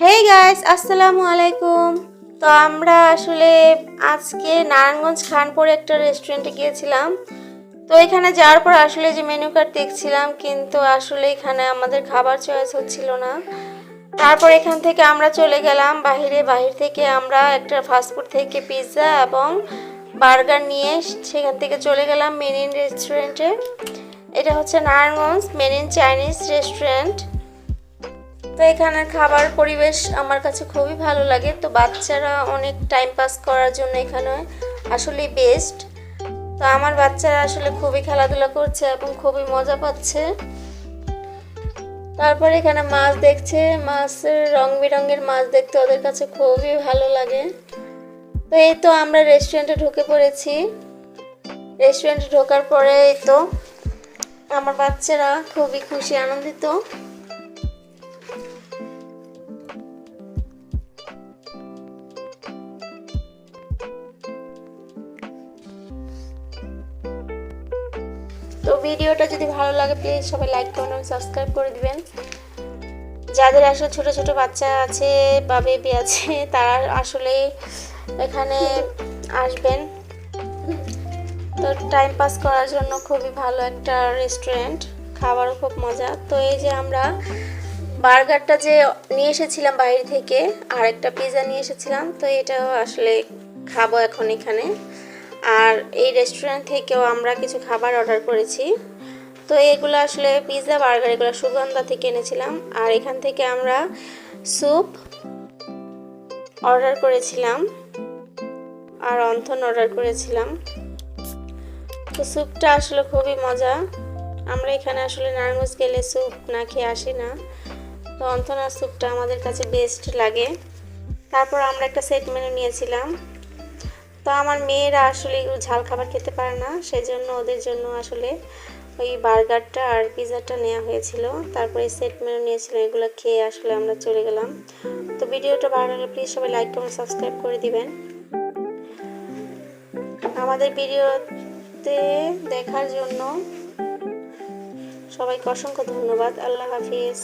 Hey guys আসসালামু আলাইকুম তো আমরা আসলে আজকে নারায়ণগঞ্জ খানপুরে একটা রেস্টুরেন্টে গিয়েছিলাম। তো এখানে যাওয়ার পর আসলে যে মেনু কার্ড দেখছিলাম, কিন্তু আসলে এখানে আমাদের খাবার চয়েস হচ্ছিল না। তারপর এখান থেকে আমরা চলে গেলাম বাইরে বাহির থেকে আমরা একটা ফাস্টফুড থেকে পিৎজা এবং বার্গার নিয়ে সেখান থেকে চলে গেলাম মেনিন রেস্টুরেন্টে এটা হচ্ছে নারায়ণগঞ্জ মেনিন চাইনিজ রেস্টুরেন্ট তো এখানের খাবার পরিবেশ আমার কাছে খুবই ভালো লাগে। তো বাচ্চারা অনেক টাইম পাস করার জন্য এখানে আসলে বেস্ট তো আমার বাচ্চারা আসলে খুবই খেলাধুলা করছে এবং খুবই মজা পাচ্ছে। তারপর এখানে মাছ দেখছে, মাছের রং বেরঙের মাছ দেখতে ওদের কাছে খুবই ভালো লাগে। তো এই তো আমরা রেস্টুরেন্টে ঢুকে পড়েছি। রেস্টুরেন্টে ঢোকার পরে এই তো আমার বাচ্চারা খুবই খুশি, আনন্দিত। তো ভিডিওটা যদি ভালো লাগে প্লিজ সবাই লাইক করুন সাবস্ক্রাইব করে দিবেন। যাদের আসলে ছোট ছোট বাচ্চা আছে বা বেবি আছে, তারা আসলে এখানে আসবেন। তো টাইম পাস করার জন্য খুবই ভালো একটা রেস্টুরেন্ট খাবারও খুব মজা। তো এই যে আমরা বার্গারটা যে নিয়ে এসেছিলাম বাইরে থেকে আর একটা পিৎজা নিয়ে এসেছিলাম। তো এটাও আসলে খাব এখন এখানে। আর এই রেস্টুরেন্ট থেকেও আমরা কিছু খাবার অর্ডার করেছি। তো এগুলো আসলে পিৎজা বার্গার এগুলো সুগন্ধা থেকে এনেছিলাম। আর এখান থেকে আমরা স্যুপ অর্ডার করেছিলাম। আর অন্থন অর্ডার করেছিলাম। তো স্যুপটা আসলে খুবই মজা। আমরা এখানে আসলে নারায়ণগঞ্জ গেলে স্যুপ না খেয়ে আসি না। তো অন্থনা স্যুপটা আমাদের কাছে বেস্ট লাগে। তারপর আমরা একটা সেট মেনু নিয়েছিলাম। তো আমার মেয়েরা আসলে ঝাল খাবার খেতে পারে না সেই জন্য ওদের জন্য আসলে ওই বার্গারটা আর পিৎজাটা নেওয়া হয়েছিল। তারপরে সেট মেনু নিয়েছিলাম, এগুলো খেয়ে আসলে আমরা চলে গেলাম। তো ভিডিওটা ভালো লাগলে প্লিজ সবাই লাইক কমেন্ট সাবস্ক্রাইব করে দিবেন। আমাদের ভিডিওতে দেখার জন্য সবাইকে অসংখ্য ধন্যবাদ। আল্লাহ হাফিজ।